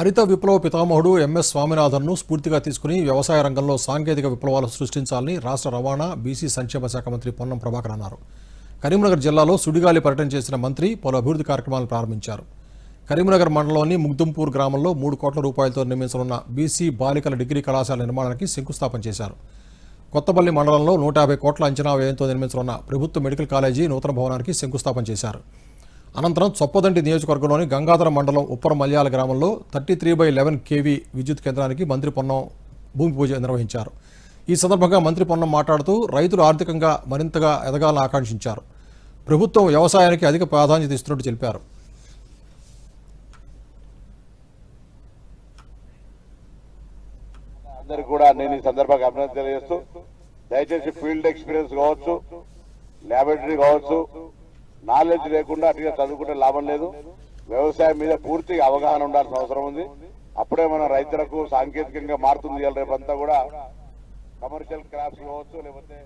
హరిత విప్లవ పితామహుడు ఎంఎస్ స్వామినాథన్ను స్ఫూర్తిగా తీసుకుని వ్యవసాయ రంగంలో సాంకేతిక విప్లవాలు సృష్టించాలని రాష్ట్ర రవాణా బీసీ సంక్షేమ శాఖ మంత్రి పొన్నం ప్రభాకర్ అన్నారు. కరీంనగర్ జిల్లాలో సుడిగాలి పర్యటన చేసిన మంత్రి పలు అభివృద్ధి కార్యక్రమాలను ప్రారంభించారు. కరీంనగర్ మండలంలోని ముగ్దుంపూర్ గ్రామంలో మూడు కోట్ల రూపాయలతో నిర్మించనున్న బీసీ బాలికల డిగ్రీ కళాశాల నిర్మాణానికి శంకుస్థాపన చేశారు. కొత్తపల్లి మండలంలో నూట యాభై కోట్ల అంచనా వ్యయంతో నిర్మించనున్న ప్రభుత్వ మెడికల్ కాలేజీ నూతన భవనానికి శంకుస్థాపన చేశారు. అనంతరం చొప్పదండి నియోజకవర్గంలోని గంగాధర మండలం ఉప్పర మల్యాల గ్రామంలో thirty three by eleven KV విద్యుత్ కేంద్రానికి మంత్రి పొన్నం భూమి పూజ నిర్వహించారు. ఈ సందర్భంగా మంత్రి పొన్నం మాట్లాడుతూ రైతులు ఆర్థికంగా మరింతగా ఎదగాలని ఆకాంక్షించారు. ప్రభుత్వం వ్యవసాయానికి అధిక ప్రాధాన్యత ఇస్తున్నట్టు తెలిపారు. అందరికి కూడా నేను ఈ సందర్భంగా అభినందన తెలియజేస్తూ దయచేసి ఫీల్డ్ ఎక్స్పీరియన్స్ కావచ్చు ల్యాబొరేటరీ కావచ్చు నాలెడ్జ్ లేకుండా అటుగా చదువుకుంటే లాభం లేదు. వ్యవసాయం మీద పూర్తిగా అవగాహన ఉండాల్సిన అవసరం ఉంది. అప్పుడే మన రైతులకు సాంకేతికంగా మారుతుంది. రేపంతా కూడా కమర్షియల్ క్రాప్స్ కావచ్చు లేకపోతే